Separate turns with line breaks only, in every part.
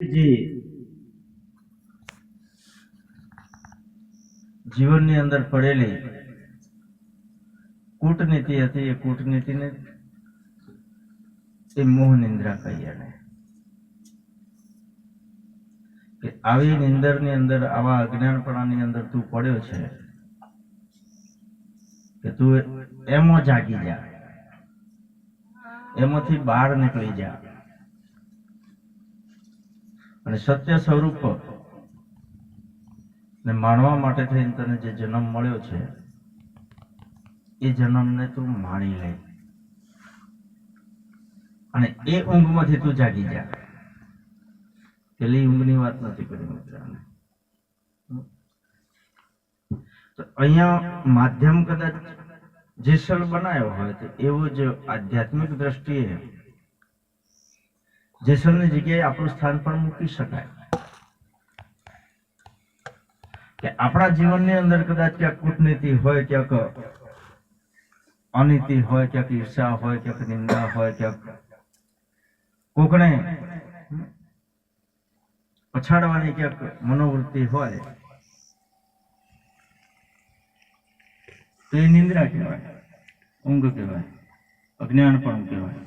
જે. જીવનની અંદર પડેલી કૂટનીતિ હતી, એ કૂટનીતિને એ મોહ નિંદ્રા કહી એને. કે આવી નિંદરની અંદર, આવા અજ્ઞાનપણાની અંદર તું પડ્યો છે કે તું એમાં જાગી જા. એમાંથી બહાર નીકળી જા. અને સત્ય સ્વરૂપ ને માણવા માટે થઈને તને જે જન્મ મળ્યો છે, એ જન્મને તું માણી લે. અને એ ઊંઘમાંથી તું જાગી જા. પેલી ઊંઘની વાત નથી કરી મિત્રાને. તો અહીંયા માધ્યમ કદાચ જે સ્થળ બનાવ્યો હોય તો એવું જ આધ્યાત્મિક દ્રષ્ટિએ જેસલની જગ્યાએ આપણું સ્થાન પણ મૂકી શકાય. કે આપણા જીવનની અંદર કદાચ ક્યાંક કૂટનીતિ હોય, ક્યાંક અનીતિ હોય, ક્યાંક ઈર્ષા હોય, ક્યાંક નિંદા હોય, ક્યાંક કોકને પછાડવાની ક્યાંક મનોવૃત્તિ હોય, તો એ નિંદ્રા કહેવાય, ઊંઘ કહેવાય, અજ્ઞાન પણ કહેવાય.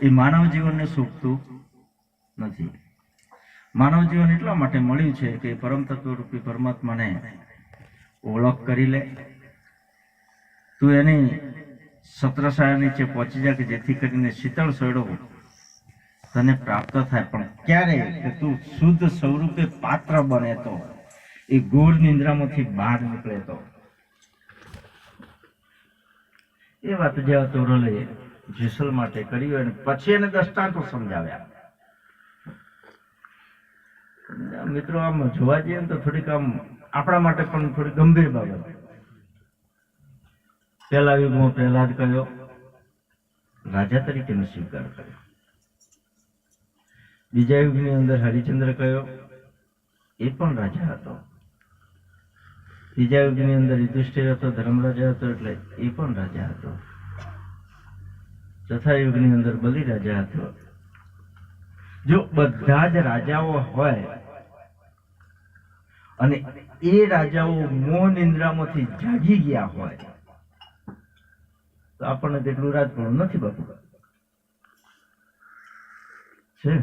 એ માનવ જીવનને શોભતું નથી. માનવ જીવન એટલા માટે મળ્યું છે કે પરમ તત્વ રૂપી પરમાત્માને ઓળખ કરી લે. તું એની સત્રસાયા નીચે પહોંચી જા કે જેથી કરીને શીતળ સડો તને પ્રાપ્ત થાય. પણ ક્યારે કે તું શુદ્ધ સ્વરૂપે પાત્ર બને તો, એ ગોળ નિંદ્રામાંથી બહાર નીકળે તો? એ વાત જેવા તોરલે જેસલ માટે કર્યું અને પછી એને દ્રષ્ટાંતો સમજાવ્યા. મિત્રો આમ જોવા જઈએ ને તો થોડીક આમ આપણા માટે પણ થોડી ગંભીર બાબત. પહેલા યુગમાં પ્રહલાદ કયો રાજા તરીકેનો સ્વીકાર કર્યો. બીજા યુગની અંદર હરિચંદ્ર કયો. એ પણ રાજા હતો. ત્રીજા યુગની અંદર યુધિષ્ઠિર હતો, ધર્મરાજા હતો, એટલે એ પણ રાજા હતો. યુગની અંદર બલિ રાજા હતો. જો બધા જ રાજાઓ હોય અને એ રાજાઓ મોહ નિંદ્રામાંથી જાગી ગયા હોય, તો આપણને તેટલું રાજપૂર્ણ નથી બાપુ. છે?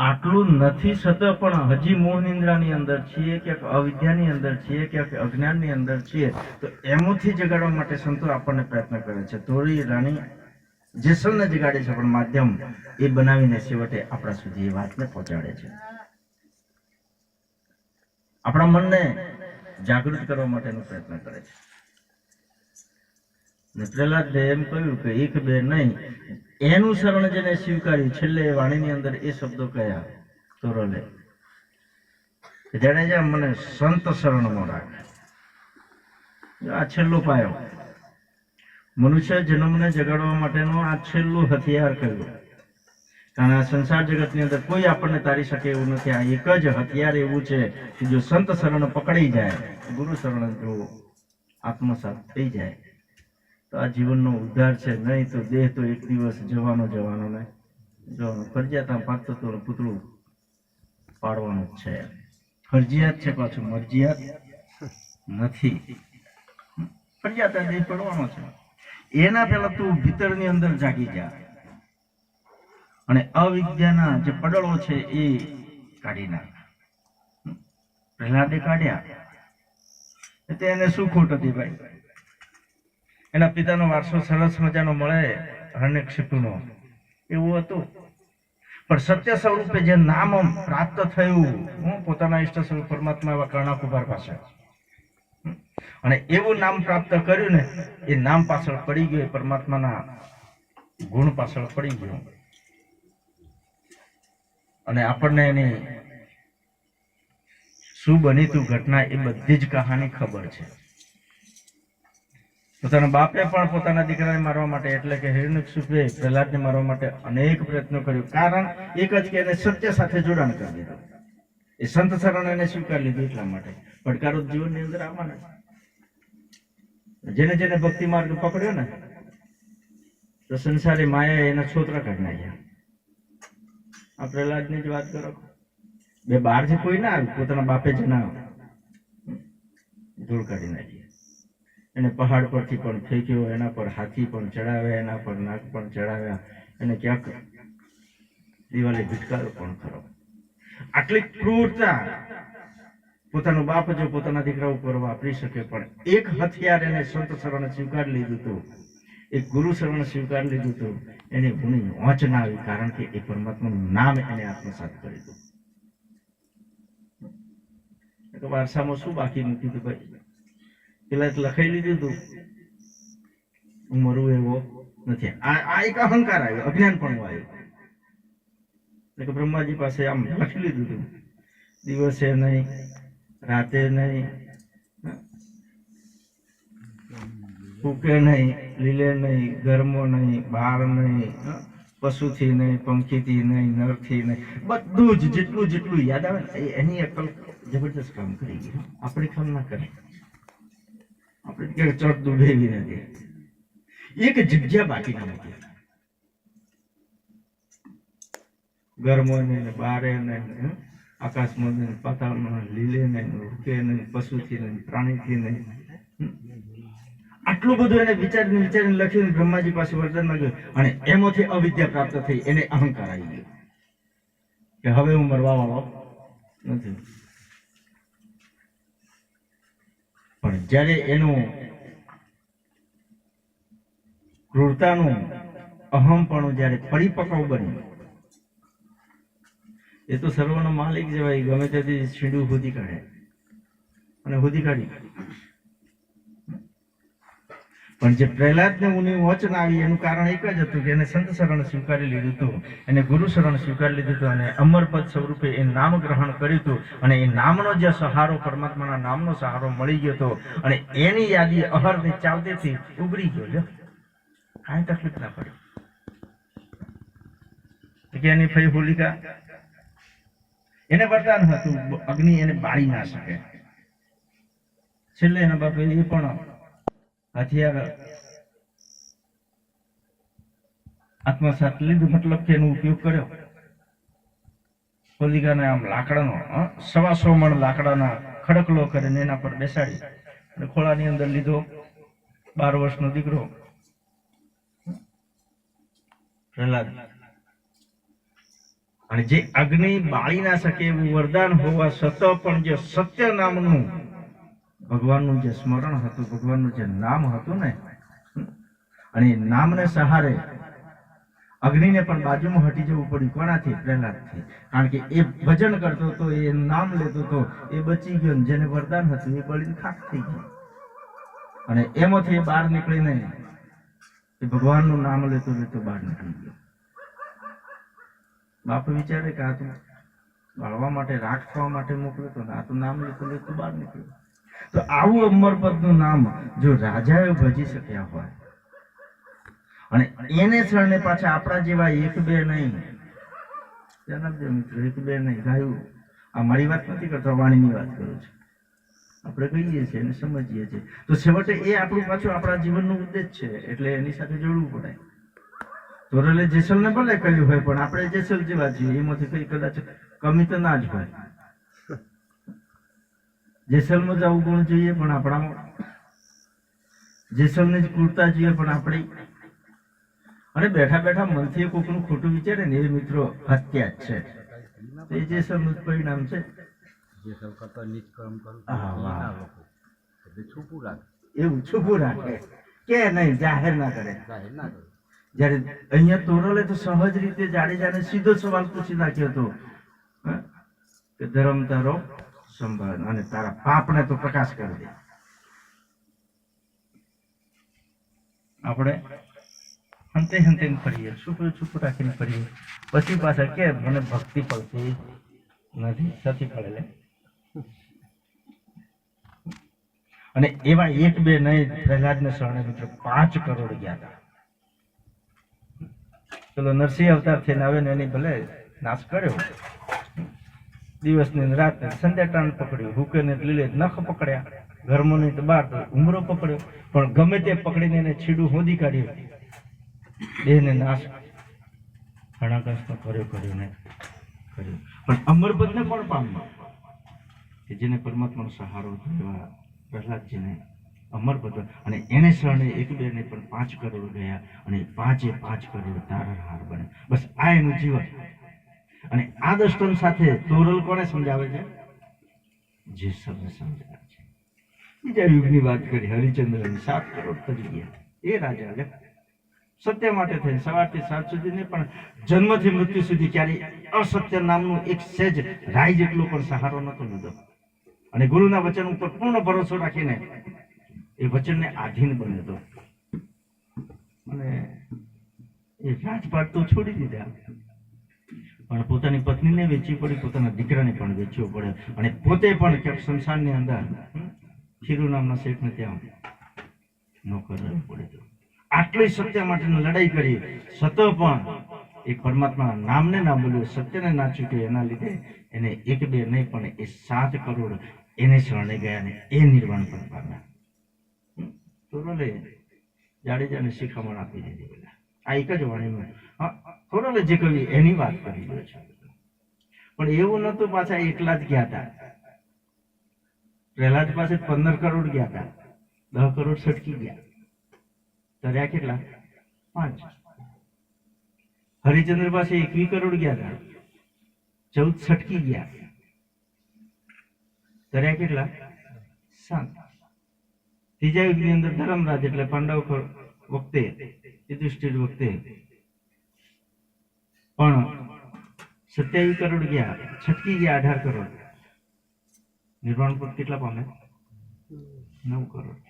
આટલું નથી છતાં પણ હજી મૂળ નિંદ્રાની અંદર છીએ, ક્યાંક અવિદ્યાની અંદર છીએ, ક્યાંક અજ્ઞાનની અંદર છીએ, તો એમાંથી જગાડવા માટે સંતો આપણને પ્રયત્ન કરે છે. ધોરી રાણી જેસલને જગાડે છે, પણ માધ્યમ એ બનાવીને છેવટે આપણા સુધી એ વાતને પહોંચાડે છે. આપણા મનને જાગૃત કરવા માટેનો પ્રયત્ન કરે છે. ને એમ કહ્યું કે એક બે નહીં. એનું શરણ જેને સ્વીકાર્યું, છેલ્લે વાણીની અંદર એ શબ્દો કયા? તોરલે. કે મને સંત શરણમાં રાખે. આ છેલ્લો પાયો. મનુષ્ય જન્મને જગાડવા માટેનો આ છેલ્લું હથિયાર કહ્યું કારણ આ સંસાર જગતની અંદર કોઈ આપણને તારી શકે એવું નથી. આ એક જ હથિયાર એવું છે કે જો સંત શરણ પકડી જાય, ગુરુ શરણ જો આત્મસાત થઈ જાય તો આ જીવનનો ઉદ્ધાર છે. નહીં તો દેહ તો એક દિવસ જવાનો જવાનો ને જવાનો ફરજિયાત પાકતો તો પૂતળું પાડવાનું છે. ફરજિયાત છે પાછું, મરજિયાત નથી. ફરજિયાત આ દેહ પડવાનો છે. એના પહેલા તું ભીતરની અંદર જાગી જા. અને અવિદ્યાના જે પડળો છે એ કાઢી નાખ. પ્રહલાદે કાઢ્યા. એટલે એને શું ખોટ હતી ભાઈ? એના પિતાનો વારસો સરસ મજાનો મળે હરણ્યક્ષિપુનો એવું હતું. પણ સત્ય સ્વરૂપે જે નામ પ્રાપ્ત થયું, હું પોતાના ઈષ્ટ સ્વરૂપ પરમાત્મા એવા કર્ણાકુમાર પાસે. અને એવું નામ પ્રાપ્ત કર્યું ને, એ નામ પાછળ પડી ગયું પરમાત્માના ગુણ પાછળ પડી ગયું. અને આપણને એની શું બની તું ઘટના એ બધી જ કહાની ખબર છે. પોતાના બાપે પણ પોતાના દીકરાને મારવા માટે એટલે કે હિરણ્યક્ષુપે પ્રહલાદને મારવા માટે અનેક પ્રયત્નો કર્યો. કારણ એક જ કે એને સત્ય સાથે જોડાણ કરી દીધું. એ સંત શરણ એને સ્વીકાર લીધું એટલા માટે. પડકારો જીવનની અંદર આવવાના. જેને જેને ભક્તિ માર્ગ પકડ્યો ને, તો સંસારી માયા એના છોતરા કાઢી નાખ્યા. આ પ્રહલાદની જ વાત કરો. બે બહારથી કોઈ ના આવ્યું પોતાના બાપે જ ના ધૂળ કાઢી નાખી. એને પહાડ પરથી પણ ફેંક્યો એના પર હાથી પણ ચડાવ્યા એના પર નાક પણ ચડાવ્યા. એને ક્યાંક દિવાલે ભીટકારો પણ ખરો. આટલી ક્રૂરતા પોતાનો બાપ જો પોતાના દીકરા ઉપર વાપરી શકે, પણ એક હથિયાર એને સંત શરણ સ્વીકાર લીધું હતું એક ગુરુ શરણ સ્વીકાર લીધું હતું એને ભૂમિ વાંચ ના આવી, કારણ કે એ પરમાત્માનું નામ એને આત્મસાત કરી દીધું વારસામાં શું બાકી મૂક્યું હતું ભાઈ? પેલા લખાઈ લીધું હતું હું મરું એવો નથી. આ એક અહંકાર આવ્યો, અજ્ઞાન પણ આવ્યું. એટલે કે બ્રહ્માજી પાસે આમ લખી લીધું હતું દિવસે નહીં, રાતે નહીં, ફૂકે નહીં, લીલે નહીં, ગરમો નહીં, બાર નહીં પશુથી નહીં, પંખીથી નહીં, નરથી નહીં. બધું જ, જેટલું જેટલું યાદ આવે એની અકલ જબરદસ્ત કામ કરી ગઈ આપણે કામ ના કરે ચડ દુભેવી નથી એક જગ્યા બાકી ના નથી ગરમો ને બારે ને આકાશમાં નહીં પાતાળમાં લીલે નહીં રૂકે નહીં પશુથી નહીં પ્રાણીથી નહીં? આટલું બધું એને વિચારીને વિચારીને લખ્યું બ્રહ્માજી પાસે વરદાન માંગ્યું. અને એમાંથી અવિદ્યા પ્રાપ્ત થઈ, એને અહંકાર આવી ગયો. કે હવે હું મરવા વાળો નથી પણ જ્યારે એનું ક્રૂરતાનું અહમપણું જ્યારે પરિપક્વ બન્યું એ તો સર્વનો માલિક જેવાય ગમે ત્યાંથી છીંડું હોદી કાઢે. અને હોદી કાઢી. પણ જે પ્રહલાદને ઉની વચન આવી એનું કારણ એક જ હતું કે એને સંત શરણ સ્વીકારી લીધું હતું એને ગુરુ શરણ સ્વીકારી લીધું હતું અને અમરપદ સ્વરૂપે એ નામ ગ્રહણ કર્યું હતું અને એ નામનો જે સહારો, પરમાત્માના નામનો સહારો મળી ગયો હતો અને એની યાદી અહરની ચાલતીથી ઉગરી ગયો. લ્યો. કાંઈ તકલીફ ના પડી. કે એની ફઈ હોલિકા? એને વરદાન હતું, અગ્નિ એને બાળી ના શકે. છેલ્લે એના બાપે એ પણ આત્મસાત લીધું, મતલબ કે એનો ઉપયોગ કર્યો. હોલિકાને આમ લાકડાનો સવા મણ લાકડાના ખડકલો કરીને એના પર બેસાડી અને ખોળાની અંદર લીધો બાર વર્ષનો દીકરો. પ્રહલાદ. અને જે અગ્નિ બાળી ના શકે એવું વરદાન હોવા છતાં પણ જે સત્ય નામનું ભગવાનનું જે સ્મરણ હતું, ભગવાનનું જે નામ હતું ને, અને એ નામને સહારે અગ્નિને પણ બાજુમાં હટી જવું પડ્યું. કોનાથી? પ્રહલાદથી. કારણ કે એ ભજન કરતો હતો, એ નામ લેતો હતો, એ બચી ગયો જેને વરદાન હતું, એ બળીને ખાક થઈ ગયું. અને એમાંથી બહાર નીકળીને એ ભગવાનનું નામ લેતો લેતો બહાર નીકળી ગયો. બાપ વિચારે કે આ તો બાળવા માટે, રાખ થવા માટે મોકલ્યો તો ને આ તો નામ લેતો લેતો બહાર નીકળ્યો. તો આવું અમરપદનું નામ જો રાજાએ ભજી શક્યા હોય. અને એને શરણે પાછા આપણા જેવા એક બે નહીં. આપજો મિત્રો, એક બે નહીં. ગાયું આ મારી વાત નથી કરતો વાણીની વાત કરું છું. આપણે કહીએ છીએ અને સમજીએ છીએ. તો છેવટે એ આપણું પાછું આપણા જીવનનો ઉદ્દેશ છે, એટલે એની સાથે જોડવું પડે. તોરલે જેસલને ભલે કહ્યું હોય, પણ આપણે જેસલ જેવા છીએ, એમાંથી કઈ કદાચ કમી તો ના જ હોય. જેસલમાં જ આવું ગુણ જોઈએ પણ આપણામાં જેસલની જ કુર્તા જોઈએ પણ આપણી અને બેઠા બેઠા મનથી કોકનું ખોટું વિચારે ને એ મિત્રો હત્યા જ છે. એ જેસલનું જ પરિણામ છે.
કરતા કરું એટલે છૂપું રાખે.
એવું છુપું રાખે. કે નહીં જાહેર ના કરે.
જાહેર ના કરે.
જ્યારે અહીંયા તોરલે તો સહજ રીતે જાડેજાને સીધો સવાલ પૂછી નાખ્યો હતો? કે ધર્મ તારો સંભાળ અને તારા પાપને તો પ્રકાશ કરી દે. આપણે હંતે હંતે ફરીએ છુપું છુપું રાખીને ફરીએ. પછી પાછા કે મને ભક્તિ પડતી નથી સતી પડેલે. અને એવા એક બે નહીં, પ્રહલાદને શરણે મિત્રો પાંચ કરોડ ગયા હતા. ચલો નરસિંહ અવતાર થઈને આવે ને એની ભલે નાશ કર્યો. દિવસની ને સંધ્યા ટાણ પકડ્યું. હુકે ને લીલે નખ પકડ્યા. ઘરમાં નહીં તો બહાર ઉમરો પકડ્યો. પણ ગમે તે પકડીને એને છીડું હોદી કાઢ્યું. દેહને નાશ હણાકાશનો કર્યો કર્યો ને કર્યો. પણ અમરપદને કોણ પામ્યો કે જેને પરમાત્માનો સહારો થયો પ્રહલાદજીને અમરપદ અને એને શરણે એક બે ને પણ પાંચ કરોડ ગયા. અને પાંચે પાંચ કરોડ તારણહાર બને બસ આ એનું જીવન. અને આ દર્શન સાથે તોરલ કોને સમજાવે છે? જે શબ્દ સમજાવે છે. બીજા યુગની વાત કરી, હરિચંદ્રની સાત કરોડ ગયા. એ રાજા લે. સત્ય માટે થઈને સવારથી સાત સુધી નહીં પણ જન્મથી મૃત્યુ સુધી ક્યારે અસત્ય નામનું એક સેજ રાય જેટલો પણ સહારો નતો લીધો. અને ગુરુના વચન ઉપર પૂર્ણ ભરોસો રાખીને એ વચનને આધીન બન્યો હતો અને એ રાજપાટ તો છોડી દીધા. પણ પોતાની પત્નીને વેચવી પડી, પોતાના દીકરાને પણ વેચવો પડે. અને પોતે પણ ક્યાંક સંસારની અંદર ખીરુ નામના શેઠને ત્યાં નોકર રહેવું પડે તો આટલી સત્ય માટેની લડાઈ કરી છતાં પણ એ પરમાત્મા નામને ના બોલ્યો, સત્યને ના ચૂક્યો, એના લીધે એને એક બે નહીં, પણ એ સાત કરોડ એને શરણે ગયા ને એ નિર્વાણ પર પામ્યા તોરલે જાડેજાને શિખામણ આપી દીધી પેલા આ એક જ વાણીમાં કહ્યું, એની વાત કરી રહ્યો છે. પણ એવું નતું પાછા એકલા જ ગયા હતા પ્રહલાદ પાસે પંદર કરોડ ગયા હતા દસ કરોડ છટકી ગયા. તર્યા કેટલા? પાંચ. હરિચંદ્ર પાસે એકવી કરોડ ગયા હતા ચૌદ છટકી ગયા. તર્યા કેટલા? સાત. ત્રીજા યુગની અંદર ધર્મરાજ એટલે પાંડવ વખતે યુધિષ્ઠિર વખતે પણ સત્યાવીસ કરોડ ગયા, છટકી ગયા અઢાર કરોડ. નિર્વાણ પદ કેટલા પામે? નવ કરોડ.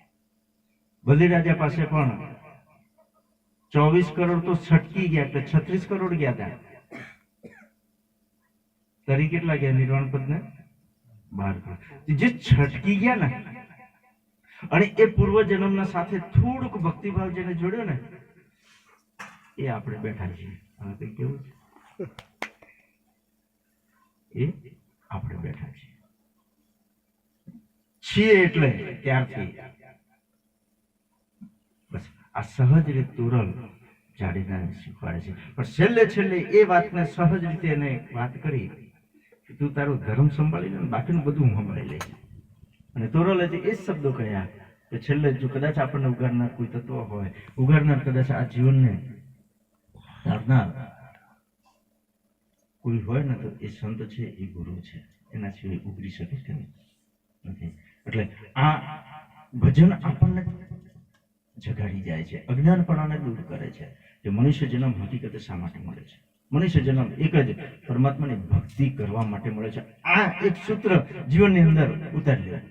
બલિરાજા પાસે પણ ચોવીસ કરોડ તો છટકી ગયા છત્રીસ કરોડ ગયા હતા તરી કેટલા ગયા નિર્વાણ પદ ને બાર કરોડ. જે છટકી ગયા ને, અને એ પૂર્વ જન્મના સાથે થોડુંક ભક્તિભાવ જેને જોડ્યો ને, એ આપણે બેઠા છીએ. કેવું છે? એ આપણે બેઠા છીએ. છીએ એટલે ત્યારથી બસ, આ સહજ રીતે તુરલ જાડીદાને શીખવાડે છે. પણ છેલ્લે છેલ્લે એ વાતને સહજ રીતે એને વાત કરી કે તું તારું ધર્મ સંભાળી લે બાકીનું બધું હું સંભાળી લઈશ. અને તોરલે જે એ જ શબ્દો કહ્યા કે છેલ્લે જો કદાચ આપણને ઉગાડનાર કોઈ તત્વ હોય, ઉગાડનાર કદાચ આ જીવનને ધારનાર કોઈ હોય ને તો એ સંત છે, એ ગુરુ છે. એના સિવાય ઉગરી શકે નહીં. નથી એટલે આ ભજન આપણને જગાડી જાય છે. અજ્ઞાનપણાને દૂર કરે છે. જે મનુષ્ય જન્મ હકીકતે શા માટે મળે છે? મનુષ્ય જન્મ એક જ પરમાત્માની ભક્તિ કરવા માટે મળે છે. આ એક સૂત્ર જીવનની અંદર ઉતારી લેવું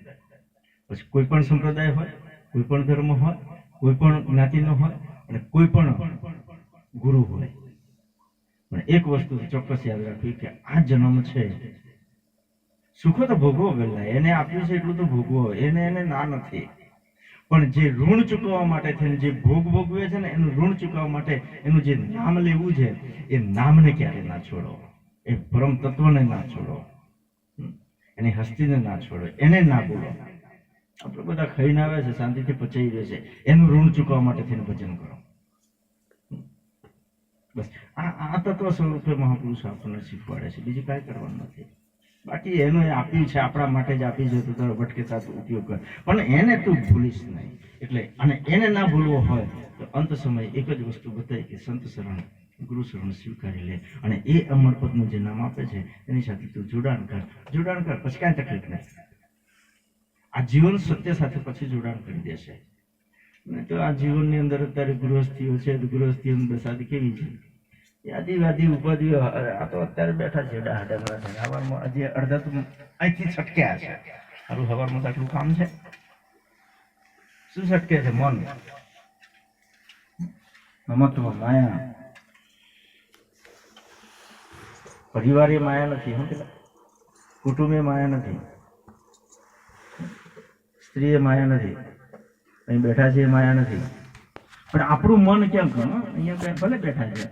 પછી કોઈ પણ સંપ્રદાય હોય, કોઈ પણ ધર્મ હોય, કોઈ પણ જ્ઞાતિનો હોય અને કોઈ પણ ગુરુ હોય પણ એક વસ્તુ ચોક્કસ યાદ રાખવી કે આ જન્મ છે. સુખો તો ભોગવો પેલા એને આપ્યું છે એટલું તો ભોગવો એને એને ના નથી. પણ જે ઋણ ચૂકવવા માટે થઈને જે ભોગ ભોગવે છે ને, એનું ઋણ ચૂકવવા માટે એનું જે નામ લેવું છે, એ નામને ક્યારે ના છોડો? એ પરમ તત્વને ના છોડો. એની હસ્તીને ના છોડો, એને ના બોલો. આપણે બધા ખાઈને આવે છે, શાંતિથી પચાઈ રહે છે. એનું ઋણ ચૂકવવા માટે થઈને ભજન કરો. બસ. આ આ તત્વ સ્વરૂપે મહાપુરુષ આપણને શીખવાડે છે. બીજું કાંઈ કરવાનું નથી. બાકી એનું આપ્યું છે, આપણા માટે જ આપી છે, તો ભટકેતા ઉપયોગ કર. પણ એને તું ભૂલીશ નહીં. એટલે અને એને ના ભૂલવો હોય, તો અંત સમય એક જ વસ્તુ બતાવી કે સંત શરણ, ગુરુ શરણ સ્વીકારી લે. અને એ અમરપદનું જે નામ આપે છે, એની સાથે તું જોડાણ કર. જોડાણ કર. પછી કાંઈ તકલીફ નહીં. આ જીવન સત્ય સાથે પછી જોડાણ કરી દેશે. તો આ જીવનની અંદર અત્યારે ગૃહસ્થીઓ છે ગૃહસ્થીઓની દશાથી કેવી છે? યાદીવાદી ઉપાધિઓ આ તો અત્યારે બેઠા છે ડાહાડા ડગરા છે. હવારમાં આજે અડધા તો અહીંથી છટક્યા છે. સારું હવારમાં આટલું કામ છે. શું છટકે છે? મન. મમત્વ માયા. પરિવારે માયા નથી, હું પેલા. કુટુંબ માયા નથી. સ્ત્રીએ માયા નથી. અહીં બેઠા છે માયા નથી. પણ આપણું મન કેમ કરો અહીંયા ભલે બેઠા છે.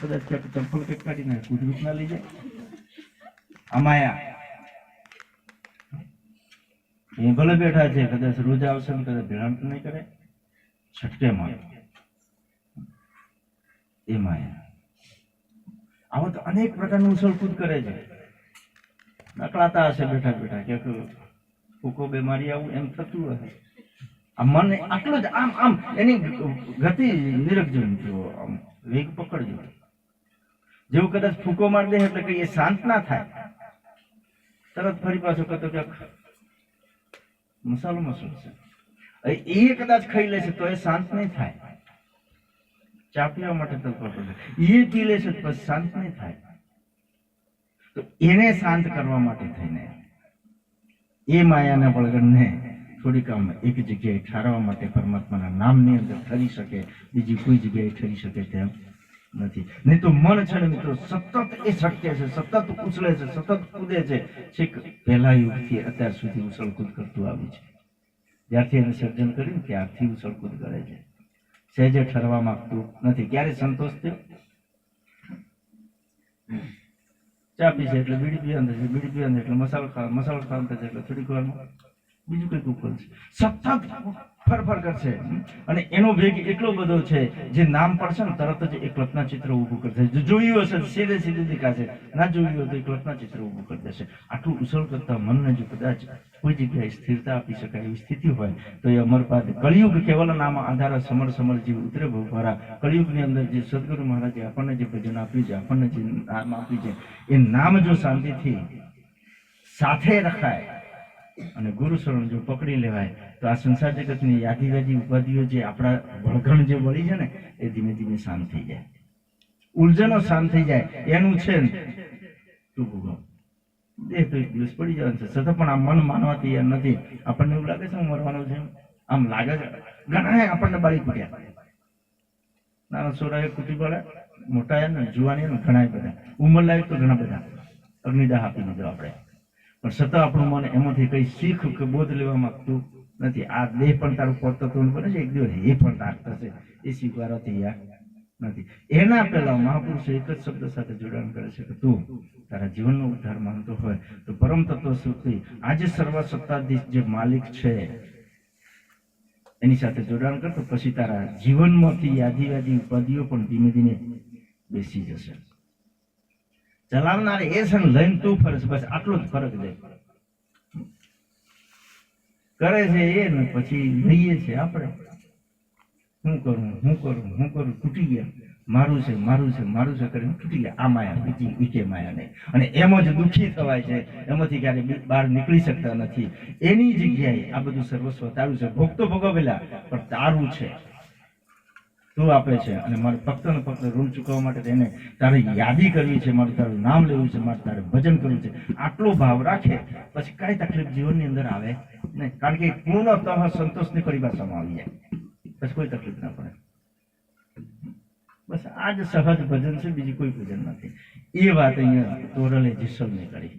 કદાચ ચંપલ કંઈક કાઢી નાખે કુદરત ના લઈ જાય માયા. એ ભલે બેઠા છે, કદાચ રોજ આવશે ને કદાચ ભેળાણ તો નહીં કરે. છટકે મન એ માયા. આવા તો અનેક પ્રકારનું ઉછળકૂદ કરે છે. નકળાતા હશે, બેઠા બેઠા. ક્યાંક ફૂકો બેમારી આવું એમ થતું હશે. મન આટલું જ આમ આમ, એની ગતિ નિરખજો જુઓ આમ વેગ પકડજો. જેવું કદાચ ફૂકો મારી દે એટલે કઈ એ શાંત ના થાય. તરત ફરી પાછો કહેતો કે મસાલો મસળશે છે? એ કદાચ ખાઈ લેશે તો એ શાંત નહીં થાય. ચા પીવા માટે તો એ પી લેશે તો શાંત નહીં થાય. તો એને શાંત કરવા માટે થઈને, એ માયાના બળગણને થોડીક આમ એક જગ્યાએ ઠારવા માટે પરમાત્માના નામની અંદર ઠરી શકે, બીજી કોઈ જગ્યાએ ઠરી શકે તેમ નથી. નહીં તો મન છે ને મિત્રો, સતત એ શક્ય છે, સતત ઉછળે છે, સતત કૂદે છે. છેક પહેલા યુગથી અત્યાર સુધી ઉછળકૂદ કરતું આવ્યું છે. જ્યારથી એને સર્જન કર્યું ત્યારથી ઉછળકૂદ કરે છે. સહેજે ઠરવા માંગતું નથી. ક્યારે સંતોષ થયો? ચા પીશે એટલે બીડી પીવાનું છે, બીડી પીવાનું એટલે મસાલો ખા, મસાલો ખાવાનું થશે એટલે થોડીક વારમાં. બીજું કંઈક છે. સતત ફરફર કરશે. અને એનો વેગ એટલો બધો છે, જે નામ પડશે ને, તરત જ એક કલ્પના ચિત્ર ઊભું કરશે જો જોયું હશે સીધે સીધે દેખાશે. ના જોયું હોય તો એક કલ્પના ચિત્ર ઊભું કરી દેશે. આટલું ઉછળ કરતા મનને જો કદાચ કોઈ જગ્યાએ સ્થિરતા આપી શકાય એવી સ્થિતિ હોય, તો એ અમરપાદ કળિયુગ કેવલ નામ આધાર સમર સમર જીવ ઉતરે ભવભારા કળિયુગની અંદર જે સદગુરુ મહારાજે આપણને જે ભજન આપ્યું છે, આપણને જે નામ આપ્યું છે, એ નામ જો શાંતિથી સાથે રખાય અને ગુરુ શરણ જો પકડી લેવાય, તો આ સંસાર જગતની યાદીવાદી ઉપાધિઓ જે આપણા વળગણ જે વળી છે ને, એ ધીમે ધીમે શાંત થઈ જાય. ઉર્જાનો શાંત થઈ જાય. એનું છે દેહ તો એક દિવસ પડી જવાનું છે. છતાં પણ આ મન માનવા તૈયાર નથી. આપણને એવું લાગે છે હું મરવાનો છે આમ લાગે છે. ઘણા આપણને બાળી કૂટ્યા નાના છોરાએ કૂટી પડ્યા. મોટા જુવાની ઘણા બધા. ઉંમર લાયક તો ઘણા બધા. અગ્નિદાહ આપી દીધો આપણે. પણ છતાં આપણું મન એમાંથી કઈ શીખ કે બોધ લેવા માંગતું નથી. આ દેહ પણ તારું પોતત્વ બને છે, એક દિવસ એ પણ તાર થશે. એ સ્વીકારવાથી યા નથી. એના પહેલા મહાપુરુષો એક જ શબ્દ સાથે જોડાણ કરે છે કે તું તારા જીવનનો ઉદ્ધાર માનતો હોય તો પરમ તત્વ સુધી આજે સર્વ સત્તાધીશ જે માલિક છે, એની સાથે જોડાણ કર તો પછી તારા જીવનમાંથી યાદીવાદી ઉપાધિઓ પણ ધીમે ધીમે બેસી જશે. ચલાવનાર એ લઈને તું ફરે બસ આટલો જ ફરક દે. કરે છે એ ને પછી લઈએ છે આપણે. હું કરું હું કરું હું કરું, તૂટી ગયા. મારું છે મારું છે મારું છે કરીને તૂટી ગયા. આ માયા બીજી, બીજે માયા નહીં. અને એમ જ દુઃખી થવાય છે. એમાંથી ક્યારે બહાર નીકળી શકતા નથી. એની જગ્યાએ આ બધું સર્વસ્વ તારું છે. ભોગ તો ભોગવેલા, પણ તારું છે. તું આપે છે અને મારે ફક્ત ને ઋણ ચૂકવવા માટે તેને તારે યાદી કરવી છે, મારું તારું નામ લેવું છે, મારે તારે ભજન કરવું છે. આટલો ભાવ રાખે, પછી કઈ તકલીફ જીવનની અંદર આવે નહીં. કારણ કે પૂર્ણતઃ સંતોષની પરિભાષામાં આવી જાય. પછી કોઈ તકલીફ ના પડે. બસ આ જ સહજ ભજન છે, બીજી કોઈ ભજન નથી. એ વાત અહીંયા તોરલે જીસલને કરી.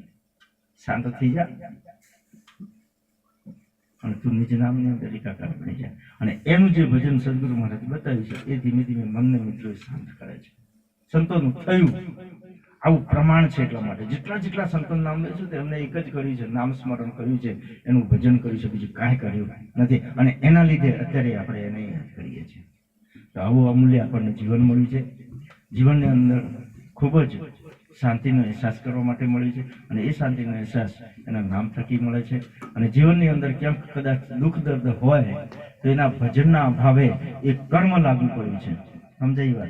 શાંત થઈ જા. અને તું નિજ નામની અંદર એકાકાર બની જાય અને એનું જે ભજન સદગુરુ મહારાજ બતાવ્યું છે, એ ધીમે ધીમે મનને મિત્રો શાંત કરે છે. સંતોનું થયું. આવું પ્રમાણ છે એટલા માટે. જેટલા જેટલા સંતો નામ લે છે એમને એક જ કર્યું છે, નામ સ્મરણ કર્યું છે, એનું ભજન કર્યું છે, બીજું કાંઈ કર્યું નથી. અને એના લીધે અત્યારે આપણે એને યાદ કરીએ છીએ. તો આવું અમૂલ્ય આપણને જીવન મળ્યું છે. જીવનની અંદર ખૂબ જ શાંતિનો અહેસાસ કરવા માટે મળ્યું છે અને એ શાંતિનો અહેસાસ એના નામ થકી મળે છે. અને જીવનની અંદર ક્યાંક કદાચ દુઃખ, દર્દ હોય, તો એના ભજનના અભાવે એ કર્મ લાગુ પડ્યું છે. સમજાઈ વાત?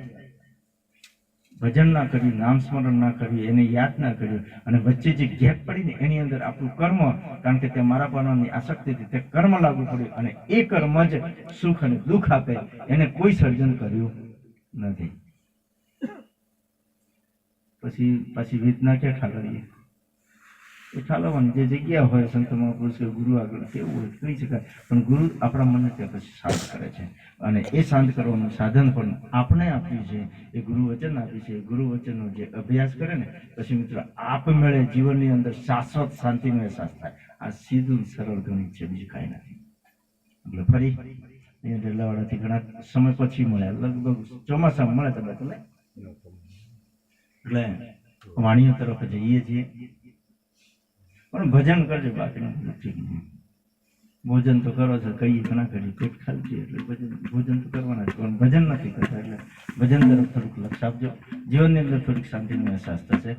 ભજન ના કર્યું નામ સ્મરણ ના કર્યું એને યાદ ના કર્યું અને વચ્ચે જે ગેપ પડીને એની અંદર આપણું કર્મ, કારણ કે તે મારા પાનાની આસક્તિથી તે કર્મ લાગુ પડ્યું અને એ કર્મ જ સુખ અને દુઃખ આપે, એને કોઈ સર્જન કર્યું નથી. પછી, પાછી વેદના ક્યાં ઠાલવીએ? એ ઠાલવવાની જે જગ્યા હોય સંત મહાપુરુષ કે ગુરુ આગળ કેવું હોય, કહી શકાય. પણ ગુરુ આપણા મનને ત્યાં પછી શાંત કરે છે. અને એ શાંત કરવાનું સાધન પણ આપણે આપ્યું છે. એ ગુરુ વચન આપ્યું છે. ગુરુ વચનનો જે અભ્યાસ કરે ને, પછી મિત્રો આપમેળે જીવનની અંદર શાશ્વત શાંતિનો અહેસાસ થાય. આ સીધું સરળ ગણિત છે, બીજું કાંઈ નથી. એટલે ફરી એ ડેલાવાડાથી ઘણા સમય પછી મળ્યા. લગભગ ચોમાસામાં મળે તમે તમે એટલે વાણીઓ તરફ જઈએ છીએ. પણ ભજન કરજો, બાકીનું નથી. ભોજન તો કરો છો કહીએ ના કરી પેટ ખાલી છે એટલે ભજન, ભોજન તો કરવાના છે પણ ભજન નથી કરતા એટલે ભજન તરફ થોડુંક લક્ષ આપજો. જીવનની અંદર થોડીક શાંતિનો અહેસાસ થશે.